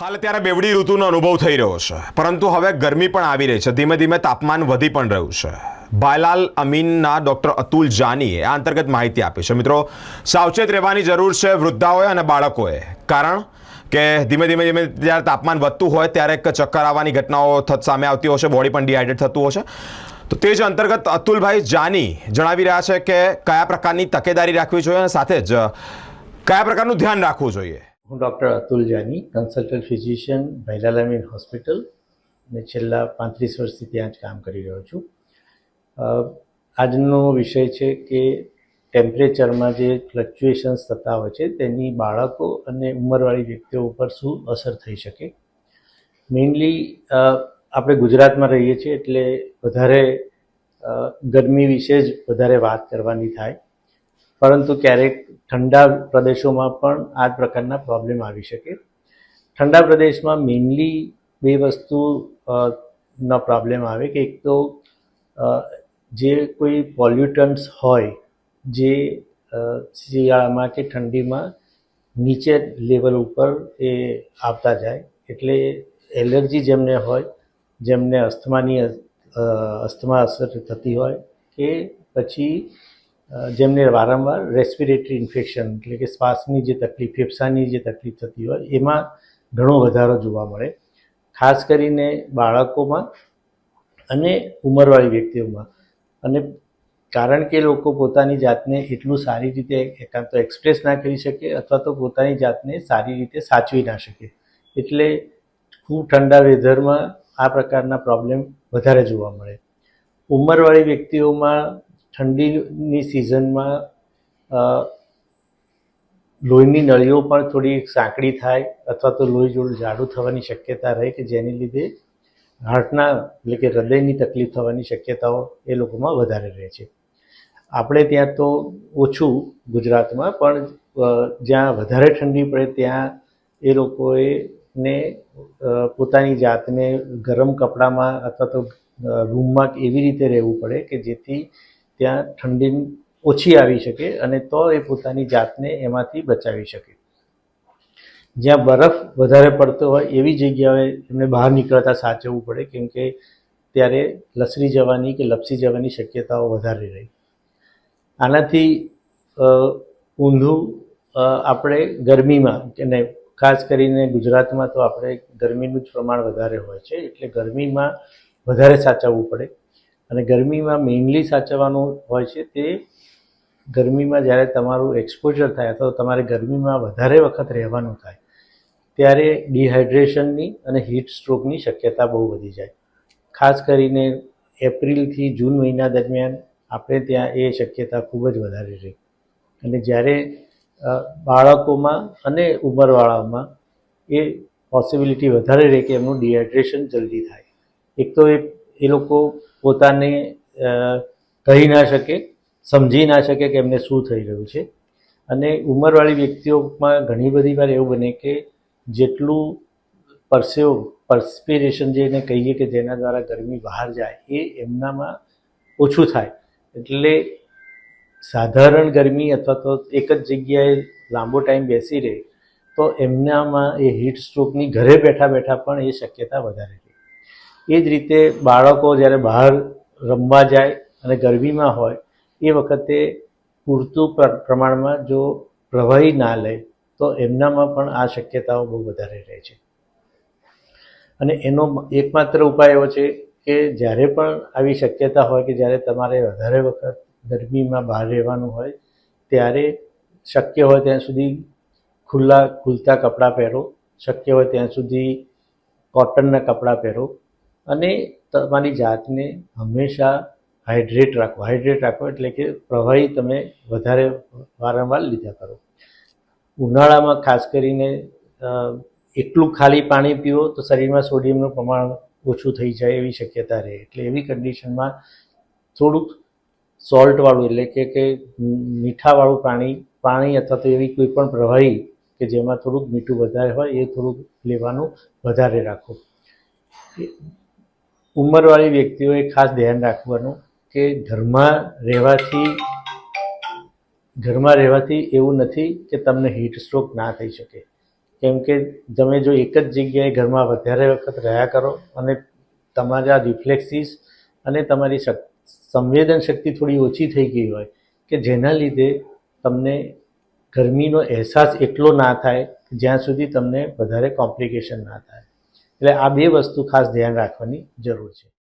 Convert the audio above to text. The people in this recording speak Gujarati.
હાલ અત્યારે બેવડી ઋતુનો અનુભવ થઈ રહ્યો છે. પરંતુ હવે ગરમી પણ આવી રહી છે. ધીમે ધીમે તાપમાન વધી પણ રહ્યું છે. ભાઈલાલ અમીનના ડૉક્ટર અતુલ જાનીએ આ અંતર્ગત માહિતી આપી છે. મિત્રો, સાવચેત રહેવાની જરૂર છે વૃદ્ધાઓએ અને બાળકોએ. કારણ કે ધીમે ધીમે ધીમે જ્યારે તાપમાન વધતું હોય ત્યારે એક ચક્કર આવવાની ઘટનાઓ સામે આવતી હોય છે. બોડી પણ ડિહાઇડ્રેટ થતું હોય છે. તો તે જ અંતર્ગત અતુલભાઈ જાની જણાવી રહ્યા છે કે કયા પ્રકારની તકેદારી રાખવી જોઈએ અને સાથે જ કયા પ્રકારનું ધ્યાન રાખવું જોઈએ? હું doctor Atul Jani, consultant physician ભૈલાલામીન hospital. અને છેલ્લા પાંત્રીસ વર્ષથી ત્યાં જ કામ કરી રહ્યો છું. આજનો વિષય છે કે ટેમ્પરેચરમાં જે ફ્લક્ચ્યુએશન્સ થતા હોય છે, તેની બાળકો અને ઉંમરવાળી વ્યક્તિઓ ઉપર શું અસર થઈ શકે? મેઇનલી આપણે ગુજરાતમાં રહીએ છીએ એટલે વધારે ગરમી વિશે જ વધારે વાત કરવાની થાય. પરંતુ ક્યારેક ઠંડા પ્રદેશોમાં પણ આ પ્રકારના પ્રોબ્લેમ આવી શકે. ઠંડા પ્રદેશમાં મેઇનલી બે વસ્તુ નો પ્રોબ્લેમ આવે કે એક તો જે કોઈ પોલ્યુટન્ટ્સ હોય, જે શિયાળામાં કે ઠંડીમાં નીચે લેવલ ઉપર એ આવતા જાય. એટલે એલર્જી જેમને હોય, જેમને અસ્થમાની અસ્થમા અસર થતી હોય કે પછી જેમને વારંવાર રેસ્પિરેટરી ઇન્ફેક્શન એટલે કે શ્વાસની જે તકલીફ, ફેફસાની જે તકલીફ થતી હોય, એમાં ઘણો વધારો જોવા મળે. ખાસ કરીને બાળકોમાં અને ઉંમરવાળી વ્યક્તિઓમાં. અને કારણ કે લોકો પોતાની જાતને એટલું સારી રીતે એકાંત એક્સપ્રેસ ના કરી શકે અથવા તો પોતાની જાતને સારી રીતે સાચવી ના શકે. એટલે ખૂબ ઠંડા વેધરમાં આ પ્રકારના પ્રોબ્લેમ વધારે જોવા મળે. ઉંમરવાળી વ્યક્તિઓમાં ઠંડીની સિઝનમાં લોહીની નળીઓ પણ થોડી સાંકડી થાય અથવા તો લોહી જોડું જાડું થવાની શક્યતા રહે કે જેને લીધે હાર્ટના, એટલે કે હૃદયની તકલીફ થવાની શક્યતાઓ એ લોકોમાં વધારે રહે છે. આપણે ત્યાં તો ઓછું ગુજરાતમાં, પણ જ્યાં વધારે ઠંડી પડે ત્યાં એ લોકોએ ને પોતાની જાતને ગરમ કપડામાં અથવા તો રૂમમાં એવી રીતે રહેવું પડે કે જેથી ત્યાં ઠંડી ઓછી આવી શકે અને તો એ પોતાની જાતને એમાંથી બચાવી શકે. જ્યાં બરફ વધારે પડતો હોય એવી જગ્યાએ એમને બહાર નીકળતા સાચવવું પડે, કેમ કે ત્યારે લસરી જવાની કે લપસી જવાની શક્યતાઓ વધારે રહી. આનાથી ઊંધું આપણે ગરમીમાં અને ખાસ કરીને ગુજરાતમાં તો આપણે ગરમીનું જ પ્રમાણ વધારે હોય છે, એટલે ગરમીમાં વધારે સાચવવું પડે. અને ગરમીમાં મેઇનલી સાચવવાનું હોય છે તે ગરમીમાં જ્યારે તમારું એક્સપોઝર થાય અથવા તમારે ગરમીમાં વધારે વખત રહેવાનું થાય, ત્યારે ડિહાઇડ્રેશનની અને હીટ સ્ટ્રોકની શક્યતા બહુ વધી જાય. ખાસ કરીને એપ્રિલથી જૂન મહિના દરમિયાન આપણે ત્યાં એ શક્યતા ખૂબ જ વધારે રહી. અને જ્યારે બાળકોમાં અને ઉંમરવાળામાં એ પોસિબિલિટી વધારે રહે કે એમનું ડિહાઇડ્રેશન જલ્દી થાય. એક તો એ એ લોકો પોતાને કહી ના શકે, સમજી ના શકે કે એમને શું થઈ રહ્યું છે. અને ઉંમરવાળી વ્યક્તિઓમાં ઘણી બધી વાર એવું બને કે જેટલું પરસેવો, પરસ્પિરેશન જેને કહીએ કે જેના દ્વારા ગરમી બહાર જાય, એ એમનામાં ઓછું થાય. એટલે સાધારણ ગરમી અથવા તો એક જ જગ્યાએ લાંબો ટાઈમ બેસી રહે, તો એમનામાં એ હીટ સ્ટ્રોકની ઘરે બેઠા બેઠા પણ એ શક્યતા વધારે એ જ રીતે બાળકો જ્યારે બહાર રમવા જાય અને ગરમીમાં હોય, એ વખતે પૂરતું પ્ર- પ્રમાણમાં જો પ્રવાહી ના લે, તો એમનામાં પણ આ શક્યતાઓ બહુ વધારે રહે છે. અને એનો એકમાત્ર ઉપાય એવો છે કે જ્યારે પણ આવી શક્યતા હોય કે જ્યારે તમારે વધારે વખત ગરમીમાં બહાર રહેવાનું હોય, ત્યારે શક્ય હોય ત્યાં સુધી ખુલ્લા, ખુલતા કપડાં પહેરો, શક્ય હોય ત્યાં સુધી કોટનના કપડાં પહેરો. અને તમારી જાતને હંમેશા હાઇડ્રેટ રાખો. હાઇડ્રેટ રાખો એટલે કે પ્રવાહી તમે વધારે વારંવાર લીધા કરો. ઉનાળામાં ખાસ કરીને એટલું ખાલી પાણી પીવો તો શરીરમાં સોડિયમનું પ્રમાણ ઓછું થઈ જાય એવી શક્યતા રહે. એટલે એવી કન્ડિશનમાં થોડુંક સોલ્ટવાળું એટલે કે કે મીઠાવાળું પાણી પાણી અથવા તો એવી કોઈ પણ પ્રવાહી કે જેમાં થોડુંક મીઠું વધારે હોય એ થોડુંક લેવાનું વધારે રાખો. ઉંમરવાળી વ્યક્તિઓએ ખાસ ધ્યાન રાખવાનું કે ઘરમાં રહેવાથી ઘરમાં રહેવાથી એવું નથી કે તમને હીટ સ્ટ્રોક ના થઈ શકે. કેમ કે તમે જો એક જ જગ્યાએ ઘરમાં વધારે વખત રહ્યા કરો અને તમારા રિફ્લેક્સિસ અને તમારી સંવેદન શક્તિ થોડી ઓછી થઈ ગઈ હોય કે જેના લીધે તમને ગરમીનો અહેસાસ એટલો ના થાય જ્યાં સુધી તમને વધારે કોમ્પ્લિકેશન ના થાય. એટલે આ બે વસ્તુ ખાસ ધ્યાન રાખવાની જરૂર છે.